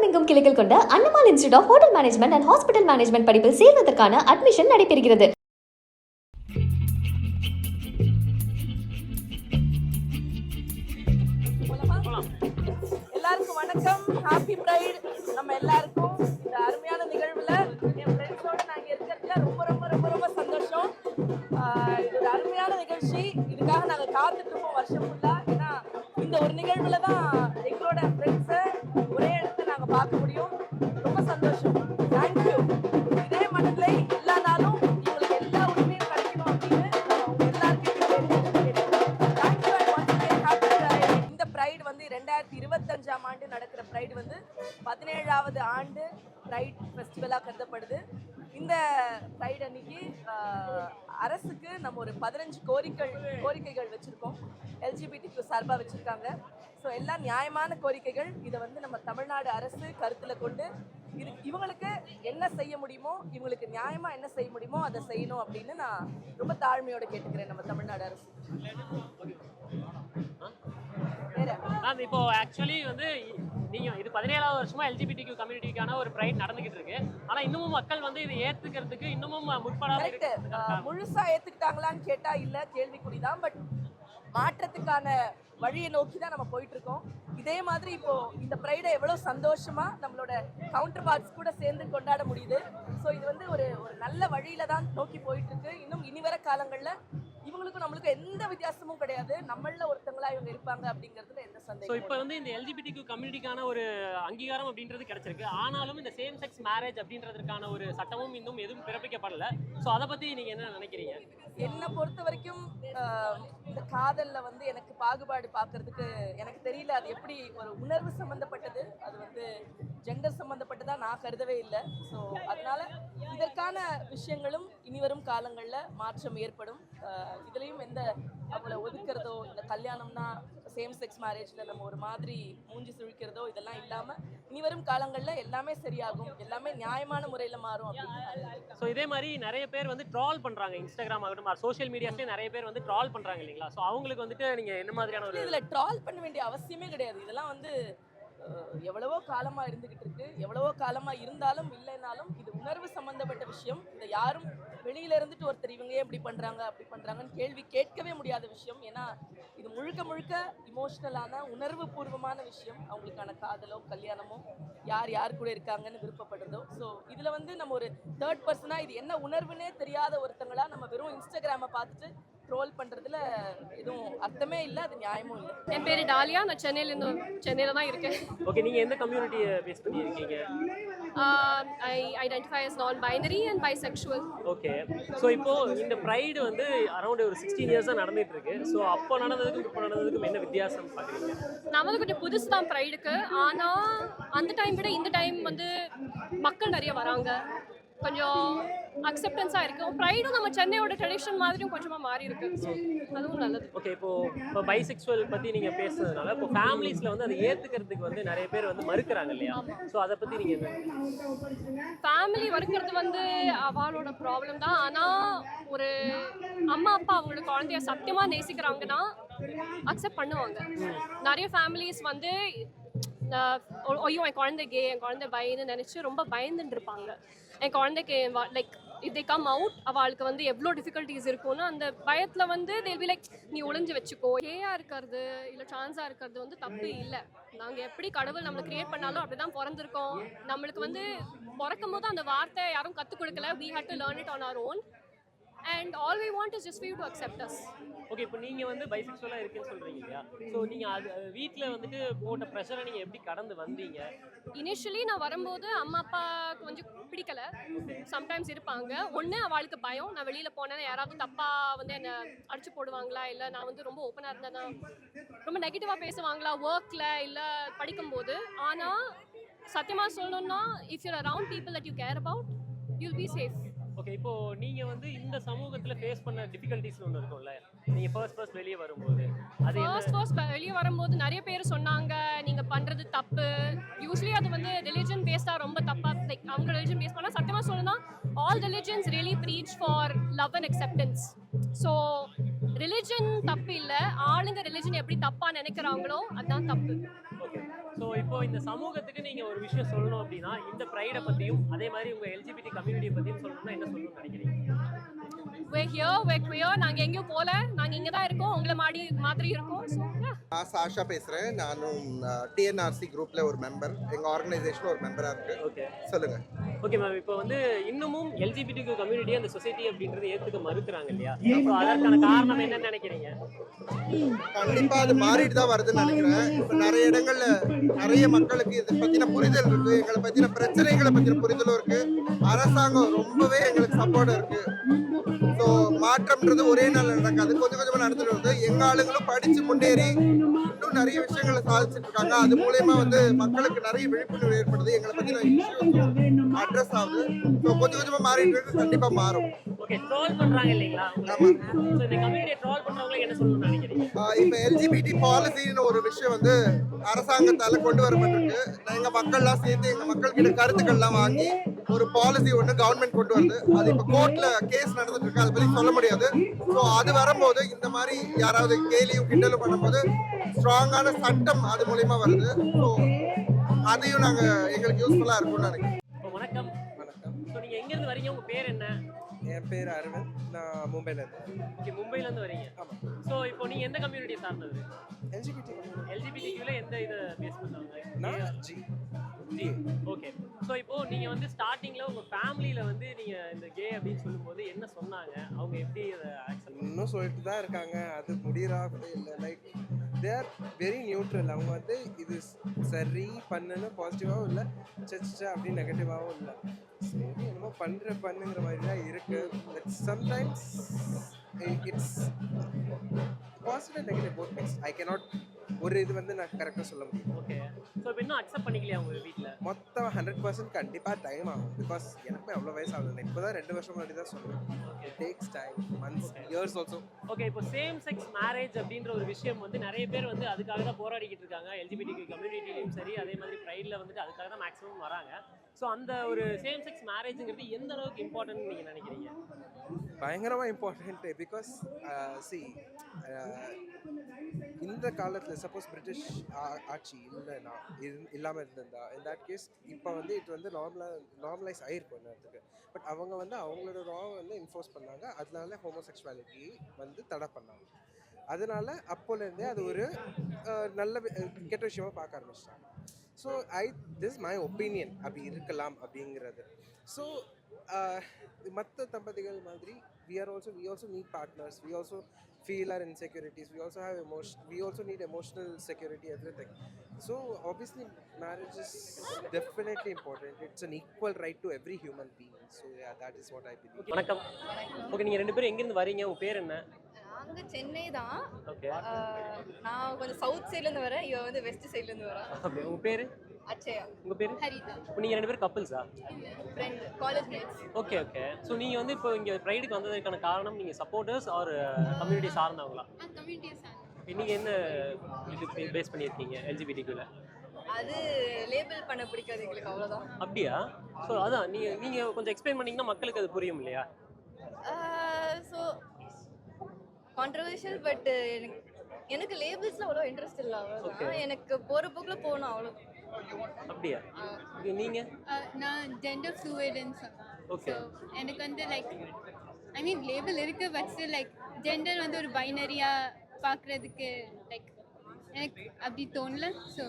தமிழகம் எங்கும் கிளைகள் கொண்ட Annamal institute of hotel management and hospital management படிப்பில் சேர்வதற்கான அட்மிஷன் நடைபெறுகிறது. எல்லாருக்கும் வணக்கம். ஹாப்பி பிரைட் நம்ம எல்லாருக்கும் இந்த அருமையான நிகழ்வுல என் ஃப்ரெண்ட்ஸோட நாங்க இருக்கிறதுல ரொம்ப ரொம்ப ரொம்ப ரொம்ப சந்தோஷம். இது ஒரு அருமையான நிகழ்ச்சி இதுக்காக நாங்க காத்துட்டு இருப்போம் வருஷம் ஃபுல்லா ஏன்னா இந்த ஒரு நிகழ்வுல தான் எங்களோட ப்ரைட் ஃபெஸ்டிவலாக கருதப்படுது. இந்த ப்ரைட் அன்னைக்கு அரசுக்கு நம்ம ஒரு பதினஞ்சு கோரிக்கை கோரிக்கைகள் வச்சுருக்கோம். எல்ஜிபிடிக்கு சார்பாக வச்சுருக்காங்க. ஸோ எல்லாம் நியாயமான கோரிக்கைகள். இதை வந்து நம்ம தமிழ்நாடு அரசு கருத்தில் கொண்டு இது இவங்களுக்கு என்ன செய்ய முடியுமோ இவங்களுக்கு நியாயமாக என்ன செய்ய முடியுமோ அதை செய்யணும் அப்படின்னு நான் ரொம்ப தாழ்மையோட கேட்டுக்கிறேன் நம்ம தமிழ்நாடு அரசு. இப்போ ஆக்சுவலி வந்து நீங்க இது பதினேழாவது வருஷமா எல்ஜிபிடிக்கு கம்யூனிட்டிக்கான ஒரு ப்ரைட் நடந்துகிட்டு இருக்கு ஆனா இன்னமும் மக்கள் வந்து இதை ஏத்துக்கிறதுக்கு இன்னமும் முற்படாம கரெக்ட் இருக்கு முழுசா ஏத்துக்கிட்டாங்களான்னு கேட்டா இல்ல கேள்விக்குறிதான் பட் மாற்றத்துக்கான வழியை நோக்கி தான் நம்ம போயிட்டு இருக்கோம் இதே மாதிரி இப்போ இந்த ப்ரைடை எவ்வளவு சந்தோஷமா நம்மளோட கவுண்டர் பார்ட்ஸ் கூட சேர்ந்து கொண்டாட முடியுது. ஸோ இது வந்து ஒரு ஒரு நல்ல வழியில தான் நோக்கி போயிட்டு இருக்கு இன்னும் இனி வர காலங்கள்ல இவங்களுக்கும் நம்மளுக்கும் எந்த வித்தியாசமும் கிடையாது. நம்மள ஒருத்தங்களா இவங்க இருப்பாங்க அப்படிங்கிறதுல எந்த ஸோ சந்தேகமும் இப்போ வந்து இந்த எல்ஜிபிடிக்கு கம்யூனிட்டிக்கான ஒரு அங்கீகாரம் அப்படின்றது கிடைச்சிருக்கு. ஆனாலும் இந்த சேம் செக்ஸ் மேரேஜ் அப்படின்றதுக்கான ஒரு சட்டமும் இன்னும் எதுவும் பிறப்பிக்கப்படல. ஸோ அதை பத்தி நீங்க என்ன நினைக்கிறீங்க? என்னை பொறுத்த வரைக்கும் இந்த காதலில் வந்து எனக்கு பாகுபாடு பார்க்கறதுக்கு எனக்கு தெரியல. அது எப்படி ஒரு உணர்வு சம்மந்தப்பட்டது அது வந்து ஜெண்டர் சம்மந்தப்பட்டதாக நான் கருதவே இல்லை. ஸோ அதனால இதற்கான விஷயங்களும் இனிவரும் காலங்களில் மாற்றம் ஏற்படும். இதுலேயும் எந்த அவளை ஒதுக்கிறதோ இந்த கல்யாணம்னா சேம் செக்ஸ் மேரேஜ்ல நம்ம ஒரு மாதிரி மூஞ்சி சுழிக்கிறதோ இதெல்லாம் இல்லாம இனிவரும் காலங்களில் எல்லாமே சரியாகும் எல்லாமே நியாயமான முறையில மாறும் அப்படின்னு. ஸோ இதே மாதிரி நிறைய பேர் வந்து ட்ரால் பண்றாங்க இன்ஸ்டாகிராம் ஆகட்டும் சோஷியல் மீடியாஸ்லேயே நிறைய பேர் வந்து ட்ரால் பண்றாங்க இல்லைங்களா? ஸோ அவங்களுக்கு வந்துட்டு நீங்க என்ன மாதிரியான ஒரு இதுல ட்ரால் பண்ண வேண்டிய அவசியமே கிடையாது. இதெல்லாம் வந்து எவ்வளவோ காலமா இருந்துகிட்டு இருக்கு. எவ்வளவோ காலமா இருந்தாலும் இல்லைனாலும் இது உணர்வு சம்பந்தப்பட்ட விஷயம். இதை யாரும் வெளியில இருந்துட்டு ஒருத்தர் இவங்க ஏன் இப்படி பண்றாங்க அப்படி பண்றாங்கன்னு கேள்வி கேட்கவே முடியாத விஷயம். ஏன்னா இது முழுக்க முழுக்க இமோஷனலான உணர்வு பூர்வமான விஷயம். அவங்களுக்கான காதலோ கல்யாணமோ யார் யார் கூட இருக்காங்கன்னு விருப்பப்படுறதோ. ஸோ இதுல வந்து நம்ம ஒரு தேர்ட் பர்சனா இது என்ன உணர்வுனே தெரியாத ஒருத்தங்களா நம்ம வெறும் இன்ஸ்டாகிராமை பார்த்துட்டு ட்ரோல் பண்றதுல எதுவும் அர்த்தமே இல்லை அது நியாயமும் இல்லை. என் பேர் டாலியா. நான் சென்னையிலேருந்து சென்னையில் தான் இருக்கேன். ஓகே நீங்க எந்த கம்யூனிட்டியை பேஸ் பண்ணி இருக்கீங்க I identify as binary and bisexual okay so இப்போ இந்த ப்ரைடு வந்து அரௌண்ட் ஒரு சிக்ஸ்டீன் இயர்ஸாக நடந்துட்டு இருக்கு ஸோ அப்போ நடந்ததுக்கும் இப்போ நடந்ததுக்கும் என்ன வித்தியாசம் பார்க்குறீங்க? நம்மளுக்கு கொஞ்சம் புதுசு தான் ப்ரைடுக்கு ஆனால் அந்த டைம் விட இந்த டைம் வந்து மக்கள் நிறைய வராங்க. கொஞ்சம் அக்செப்டன்ஸாக இருக்கு. ப்ரைடும் நம்ம சென்னையோட ட்ரெடிஷன் மாதிரியும் கொஞ்சமாக மாறி இருக்கு. ஸோ அதுவும் நல்லது. ஓகே இப்போ இப்போ பைசெக்சுவல் பற்றி நீங்கள் பேசுனதுனால இப்போ ஃபேமிலிஸில் வந்து அதை ஏற்றுக்கிறதுக்கு வந்து நிறைய பேர் வந்து மறுக்கிறாங்க இல்லையா? ஸோ அதை பற்றி நீங்கள் ஃபேமிலி வறுக்கிறது வந்து அவளோட ப்ராப்ளம் தான். ஆனால் ஒரு அம்மா அப்பா அவங்களோட குழந்தைய சத்தியமாக நேசிக்கிறாங்கன்னா அக்செப்ட் பண்ணுவாங்க. நிறைய ஃபேமிலிஸ் வந்து ஐயோ என் குழந்தை கே என் குழந்தை பயன்னு நினச்சி ரொம்ப பயந்துட்டு இருப்பாங்க. என் குழந்தைக்கு லைக் இதே கம் அவுட் அவளுக்கு வந்து எவ்வளோ டிஃபிகல்ட்டிஸ் இருக்கும்னு அந்த பயத்தில் வந்து தே will லைக் நீ ஒளிஞ்சு வச்சுக்கோ. ஏயா இருக்கிறது இல்லை சான்ஸாக இருக்கிறது வந்து தப்பு இல்லை. நாங்கள் எப்படி கடவுள் நம்மளை கிரியேட் பண்ணாலும் அப்படி தான் பிறந்திருக்கோம். நம்மளுக்கு வந்து பிறக்கும் போது அந்த வார்த்தை யாரும் கற்றுக் கொடுக்கல. We had to learn it on our own and all we want is just for to accept us okay இப்போ நீங்கள் வந்து பைசெக்சுவலாக இருக்குன்னு சொல்கிறீங்க இல்லையா? ஸோ நீங்கள் அது வீட்டில் வந்துட்டு போட்ட ப்ரெஷரை நீங்கள் எப்படி கடந்து வந்தீங்க? இனிஷியலி நான் வரும்போது அம்மா அப்பாவுக்கு கொஞ்சம் பிடிக்கல. சம்டைம்ஸ் இருப்பாங்க. ஒன்று அவளுக்கு பயம். நான் வெளியில் போனேன்னா யாராவது தப்பாக வந்து என்னை அடிச்சு போடுவாங்களா? இல்லை நான் வந்து ரொம்ப ஓப்பனாக இருந்தேன்னா ரொம்ப நெகட்டிவாக பேசுவாங்களா? ஒர்க்கில் இல்லை படிக்கும்போது. ஆனால் சத்தியமாக சொல்லணும்னா if you're around people that you care about you'll be safe okay இப்போ நீங்கள் வந்து இந்த சமூகத்தில் ஃபேஸ் பண்ண டிஃபிகல்ட்டிஸ் ஒன்று இருக்கும்ல? நீங்கள் ஃபர்ஸ்ட் ஃபர்ஸ்ட் வெளியே வரும்போது. அது ஃபர்ஸ்ட் ஃபர்ஸ்ட் வெளியே வரும்போது நிறைய பேர் சொன்னாங்க நீங்கள் பண்ணுறது தப்பு. யூஸ்வலி அது வந்து ரிலிஜன் பேஸ்டாக ரொம்ப தப்பாக லைக் அவங்க ரிலிஜன் பேஸ் பண்ணால் சத்தியமா சொல்லணும்னா all religions really preach for love and acceptance so religion தப்பு இல்லை ஆளுங்க ரிலிஜன் எப்படி தப்பாக நினைக்கிறாங்களோ அதுதான் தப்பு. ஸோ இப்போ இந்த சமூகத்துக்கு நீங்க ஒரு விஷயம் சொல்லணும் அப்படின்னா இந்த ப்ரைடை பத்தியும் அதே மாதிரி உங்க எல்ஜிபிடி கம்யூனிட்டியை பத்தியும் சொல்லணும்னா என்ன சொல்லணும்னு நினைக்கிறீங்க? We're here we're queer. நாங்க எங்கேயும் போல. நாங்க இங்க தான் இருக்கோம். உங்களை மாடி மாதிரி இருக்கோம். நான் சாஷா பேசுகிறேன் நானும் டிஎன்ஆர்சி குரூப்பில் ஒரு மெம்பர் எங்கள் ஆர்கனைசேஷன் ஒரு மெம்பராக இருக்கு. ஓகே சொல்லுங்கள் ஓகே மேம் இப்போ வந்து இன்னமும் எல்ஜிபிடி கம்யூனிட்டி அந்த சொசைட்டி அப்படின்றது ஏத்துக்க மறுக்கிறாங்க இல்லையா? So அதற்கான காரணம் என்னன்னு நினைக்கிறீங்க? கண்டிப்பாக அது மாறிட்டு தான் வருதுன்னு நினைக்கிறேன். இப்போ நிறைய இடங்கள்ல நிறைய மக்களுக்கு இதை பற்றின புரிதல் இருக்குது எங்களை பற்றின பிரச்சனைகளை பற்றின புரிதலும் இருக்குது அரசாங்கம் ரொம்பவே எங்களுக்கு சப்போர்ட் இருக்குது ஸோ மாற்றம்ன்றது ஒரே நாள் நடக்காது. கொஞ்சம் கொஞ்சமாக நடந்துட்டு வருது. எங்கள் ஆளுங்களும் படித்து முன்னேறி இன்னும் நிறைய விஷயங்களை சாதிச்சுட்டு இருக்காங்க. அது மூலயமா வந்து மக்களுக்கு நிறைய விழிப்புணர்வு ஏற்படுது. எங்களை பற்றின இஷ்யூஸும் அட்ரஸ் ஆகுது. ஸோ கொஞ்சம் கொஞ்சமாக மாறிட்டு இருக்கு. கண்டிப்பாக மாறும். இப்ப எல்ஜிபிடி பாலிசின்னு ஒரு விஷயம் வந்து அரசாங்கத்தால கொண்டு வரப்பட்டிருக்கு. எங்க மக்கள்லாம் சேர்ந்து எங்க மக்கள் கிட்ட கருத்துக்கள்லாம் வாங்கி ஒரு பாலிசி ஒன்று கவர்மெண்ட் கொண்டு வருது அது இப்ப கோர்ட்ல கேஸ் நடந்துட்டு இருக்கு அதை பத்தி சொல்ல முடியாது. ஸோ அது வரும்போது இந்த மாதிரி யாராவது கேலியும் கிண்டலும் பண்ணும்போது ஸ்ட்ராங்கான சட்டம் அது மூலியமா வருது. ஸோ அதையும் நாங்க எங்களுக்கு யூஸ்ஃபுல்லா இருக்கும்னு நினைக்கிறேன் வணக்கம். வணக்கம். ஸோ நீங்க எங்க இருந்து வரீங்க? உங்க பேர் என்ன? என் பேர் அரவிந்த். நான் மும்பைல இருக்கேன். ஓகே மும்பைல இருந்து வரீங்க ஸோ இப்போ நீங்க எந்த கம்யூனிட்டியை சார்ந்தது? எல்ஜிபிடி எல்ஜிபிடிக்யூல எந்த இதை பேஸ் பண்ணாங்க நான் ஜி ஜி ஓகே ஸோ இப்போ நீங்க வந்து ஸ்டார்டிங்ல உங்க ஃபேமிலியில வந்து நீங்க இந்த கே அப்படின்னு சொல்லும்போது என்ன சொன்னாங்க? அவங்க எப்படி அதை இன்னும் சொல்லிட்டு தான் இருக்காங்க. அது முடியறா இல்லை. Like they are very neutral அவங்க வந்து இது சரி பண்ணுன்னு பாசிட்டிவாகவும் இல்லை. சச்சா அப்படி நெகட்டிவாகவும் இல்லை. சரி என்னமோ பண்ணுற பண்ணுங்கிற மாதிரி தான் இருக்குது but sometimes it's positive negative both mix I cannot ஒரு இது வந்து நான் கரெக்டாக சொல்ல முடியும். ஓகே ஸோ இப்போ இன்னும் அக்செப்ட் பண்ணிக்கலையா உங்க வீட்டில் மொத்தம் ஹண்ட்ரட் பர்சன்ட் கண்டிப்பாக டைம் ஆகும். பிகாஸ் எனக்குமே அவ்வளோ வயசு ஆகுது இப்போ தான் ரெண்டு வருஷம் முன்னாடி தான் it takes time months years also okay இப்போ சேம் செக்ஸ் மேரேஜ் அப்படின்ற ஒரு விஷயம் வந்து நிறைய பேர் வந்து அதுக்காக தான் போராடிக்கிட்டு இருக்காங்க. எல்ஜிபிடி கம்யூனிட்டிலையும் சரி அதே மாதிரி ப்ரைடில் வந்துட்டு அதுக்காக தான் மேக்ஸிமம் வராங்க. ஸோ அந்த ஒரு சேம் செக்ஸ் மேரேஜுங்கிறது எந்த அளவுக்கு இம்பார்ட்டன்ட் நீங்கள் நினைக்கிறீங்க? பயங்கரமாக இம்பார்ட்டண்ட்டு பிகாஸ் சி இந்த காலத்தில் சப்போஸ் பிரிட்டிஷ் ஆட்சி இல்லைனா இல்லாமல் இருந்திருந்தா இன் தட் கேஸ் இப்போ வந்து இது வந்து நார்மலாக நார்மலைஸ் ஆகிருக்கும் நேரத்துக்கு. பட் அவங்க வந்து அவங்களோட ரா வந்து இன்ஃபோர்ஸ் பண்ணாங்க. அதனால ஹோமோசெக்சுவாலிட்டி வந்து தடை பண்ணாங்க. அதனால அப்போலேருந்தே அது ஒரு நல்ல கெட்ட விஷயமாக பார்க்க ஆரம்பிச்சிட்டாங்க. So I this my opinion அப்படி இருக்கலாம் அப்படிங்கிறது. ஸோ மற்ற தம்பதிகள் மாதிரி we are also we also need partners we also feel our insecurities we also have emotion we also need emotional security everything so obviously marriage is definitely important it's an equal right to every human being so that is what I believe வணக்கம். Okay நீங்கள் ரெண்டு பேரும் எங்கேருந்து வரீங்க? உங்கள் பேர் என்ன? நாங்க சென்னை தான். நான் கொஞ்சம் சவுத் சைட்ல இருந்து வரேன். இவ வந்து வெஸ்ட் சைட்ல இருந்து வரா அப்படி உங்கள் பேர்? அச்சயா. உங்கள் பேர்? ஹரிதா. இப்போ நீங்கள் ரெண்டு பேரும் கப்புள்ஸா friend college mates okay okay so நீங்கள் வந்து இப்போ இங்கே ப்ரைடுக்கு வந்ததுக்கான காரணம் நீங்கள் சப்போர்ட்டர்ஸ் ஆர் கம்யூனிட்டி சார்ந்தவங்களா? நீங்கள் என்ன இது பேஸ் பண்ணியிருக்கீங்க எல்ஜிபிடிக்குள்ள அது லேபிள் பண்ண பிடிக்காது எங்களுக்கு அவ்வளவுதான். அப்படியா? ஸோ அதான் நீங்கள் நீங்கள் கொஞ்சம் எக்ஸ்பிளைன் பண்ணீங்கன்னா மக்களுக்கு அது புரியும் இல்லையா? ஸோ கான்ட்ரவர்ஷியல் பட் எனக்கு எனக்கு லேபிள்ஸ்ல அவ்வளோ இன்ட்ரெஸ்ட் இல்லை. அவ்வளோதான் எனக்கு போற போக்குல போகணும் அவ்வளோ அப்படியா? ஓகே Uh, நான் ஜெண்டர் ஃப்ளூயிடுன்னு சொன்னேன். ஸோ எனக்கு வந்து லைக் ஐ மீன் லேபிள் இருக்கு பட் லைக் ஜெண்டர் வந்து ஒரு பைனரியாக பார்க்குறதுக்கு லைக் எனக்கு அப்படி தோணல ஸோ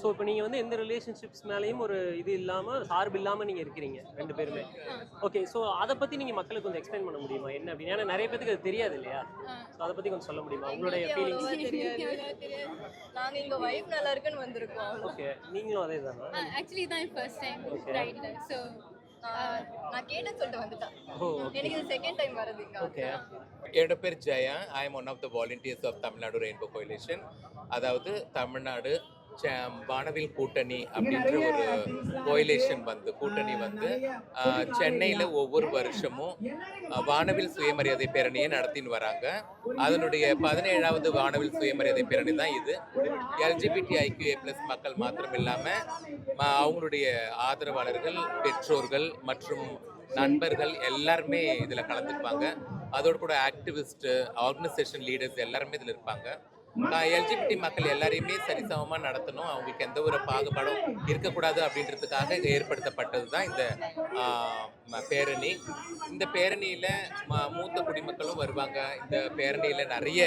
ஸோ இப்போ நீங்கள் வந்து எந்த ரிலேஷன்ஷிப்ஸ் மேலேயும் ஒரு இது இல்லாமல் சார்பு இல்லாமல் நீங்கள் இருக்கிறீங்க ரெண்டு பேருமே. ஓகே ஸோ அதை பற்றி நீங்கள் மக்களுக்கு கொஞ்சம் எக்ஸ்பிளைன் பண்ண முடியுமா? என்ன அப்படின்னு? ஏன்னா நிறைய பேருக்கு அது தெரியாது இல்லையா? ஸோ அதை பற்றி கொஞ்சம் சொல்ல முடியுமா? உங்களுடைய ஃபீலிங்ஸ் அவ்வளோவா தெரியாது. நாங்க இங்க வைப் நல்லா இருக்குன்னு வந்திருக்கோம். ஓகே நீங்களும் அதே தானா? ஆக்சுவலி தான் ஃபர்ஸ்ட் டைம். ரைடில் ஸோ நான் கேட்டேன்னு சொல்லிட்டு வந்துட்டேன். ஓ ஓகே எனக்கு இது செகண்ட் டைம் வருது இங்க. ஓகே என்னோட பேர் Jaya. I am one of the volunteers of Tamil Nadu rainbow coalition அதாவது தமிழ்நாடு வானவில் கூட்டணி அப்படின்ற ஒரு கோயிலேஷன் வந்து கூட்டணி வந்து சென்னையில ஒவ்வொரு வருஷமும் வானவில் சுயமரியாதை பேரணியை நடத்தின்னு வராங்க. அதனுடைய பதினேழாவது வானவில் சுயமரியாதை பேரணி தான் இது. எல்ஜிபிடி ஐக்யூஏ பிளஸ் மக்கள் மாத்திரம் இல்லாம ம- அவங்களுடைய ஆதரவாளர்கள் பெற்றோர்கள் மற்றும் நண்பர்கள் எல்லாருமே இதில் கலந்துக்குவாங்க. அதோடு கூட ஆக்டிவிஸ்ட் ஆர்கனைசேஷன் லீடர்ஸ் எல்லாருமே இதில் இருப்பாங்க. நான் எல்ஜிபிடி மக்கள் எல்லாரையுமே சரிசமமாக நடத்தணும். அவங்களுக்கு எந்த ஒரு பாகுபாடும் இருக்கக்கூடாது அப்படின்றதுக்காக ஏற்படுத்தப்பட்டது தான் இந்த பேரணி. இந்த பேரணியில் மூத்த குடிமக்களும் வருவாங்க. இந்த பேரணியில் நிறைய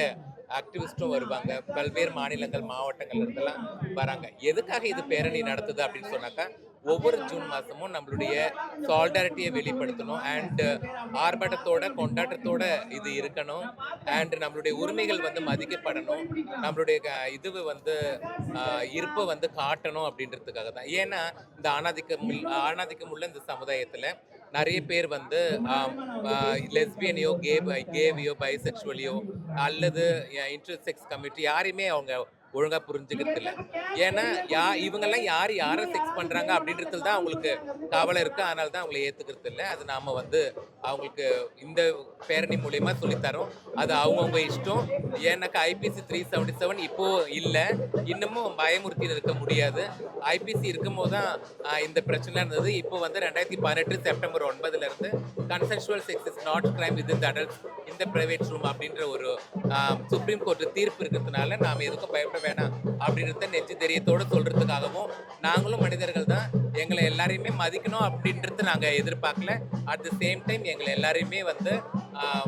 ஆக்டிவிஸ்ட்டும் வருவாங்க. பல்வேறு மாநிலங்கள் மாவட்டங்கள் இருந்தெல்லாம் வராங்க. எதுக்காக இது பேரணி நடத்துது அப்படின்னு சொன்னாக்கா ஒவ்வொரு ஜூன் மாதமும் நம்மளுடைய சால்டாரிட்டியை வெளிப்படுத்தணும். அண்ட் uh, ஆர்ப்பாட்டத்தோட கொண்டாட்டத்தோட இது இருக்கணும். அண்ட் நம்மளுடைய உரிமைகள் வந்து மதிக்கப்படணும். நம்மளுடைய க- இது வந்து இருப்பு இருப்பை வந்து காட்டணும் அப்படின்றதுக்காக தான். ஏன்னா இந்த ஆணாதிக்கம் ஆணாதிக்கம் உள்ள இந்த சமுதாயத்தில் நிறைய பேர் வந்து லெஸ்பியனையோ கே கேவியோ பைசெக்சுவலியோ அல்லது இன்டர்செக்ஸ் கம்யூனிட்டி யாரையுமே அவங்க ஒழுங்காக புரிஞ்சுக்கிறது இல்லை. ஏன்னா யா இவங்கெல்லாம் யார் யாரை செக்ஸ் பண்ணுறாங்க அப்படின்றதுல தான் அவங்களுக்கு கவலை இருக்கு. அதனால தான் அவங்களை ஏற்றுக்கிறது இல்லை. அது நாம் வந்து அவங்களுக்கு இந்த பேரணி மூலயமா சொல்லித்தரோம். அது அவங்கவுங்க இஷ்டம். ஏன்னாக்கா ஐபிசி த்ரீ செவன்டி செவன் இப்போது இல்லை. இன்னமும் பயமுறுத்தி இருக்க முடியாது. ஐபிசி இருக்கும்போது தான் இந்த பிரச்சனை இருந்தது. இப்போ வந்து ரெண்டாயிரத்தி பதினெட்டு September ஒன்பதுலேருந்து consensual sex is not crime with இந்த அடல்ட் இந்த பிரைவேட் ரூம் அப்படின்ற ஒரு சுப்ரீம் கோர்ட் தீர்ப்பு இருக்கிறதுனால நாம் எதுக்கும் பயப்பட வேணாம் அப்படின்றத நெஞ்சு தெரியத்தோடு சொல்றதுக்காகவும் நாங்களும் மனிதர்கள் தான் எங்களை எல்லாரையுமே மதிக்கணும் அப்படின்றது நாங்கள் எதிர்பார்க்கல. அட் த சேம் டைம் எங்களை எல்லாரையுமே வந்து ஆஹ்,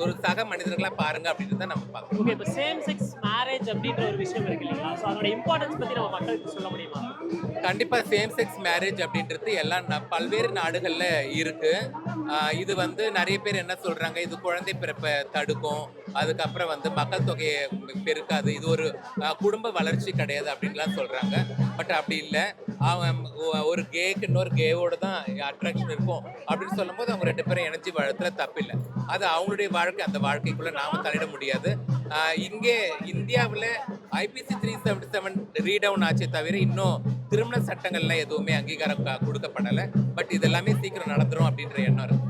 ஒரு சக மனிதர்களாக பாருங்க அப்படின்றத நம்ம பார்க்கணும் ஓகே இப்போ சேம் செக்ஸ் மேரேஜ் அப்படின்ற ஒரு விஷயம் இருக்கு இல்லைங்களா? ஸோ அதோட இம்பார்ட்டன்ஸ் பற்றி நம்ம மக்களுக்கு சொல்ல முடியுமா? கண்டிப்பாக சேம் செக்ஸ் மேரேஜ் அப்படின்றது எல்லாம் பல்வேறு நாடுகளில் இருக்குது இது வந்து நிறைய பேர் என்ன சொல்கிறாங்க இது குழந்தை பிறப்பை தடுக்கும். அதுக்கப்புறம் வந்து மக்கள் தொகையை பெருக்காது. இது ஒரு குடும்ப வளர்ச்சி கிடையாது அப்படின்லாம் சொல்கிறாங்க பட் அப்படி இல்லை. அவன் ஒரு கேக்கு இன்னொரு கேவோட தான் அட்ராக்ஷன் இருக்கும். அப்படின்னு சொல்லும்போது அவங்க ரெண்டு பேரும் இணைஞ்சி வளர்த்துல தப்பில்லை அது அவங்களுடைய வாழ்க்கை. அந்த வாழ்க்கைக்குள்ளே நாம தலையிட முடியாது. இங்கே இந்தியாவில் IPC three seventy seven read down ஆச்சே தவிர இன்னும் திருமண சட்டங்கள்லாம் எதுவுமே அங்கீகாரம் க- கொடுக்கப்படலை. பட் இதெல்லாமே சீக்கிரம் நடந்துரும் அப்படின்ற எண்ணம் இருக்குது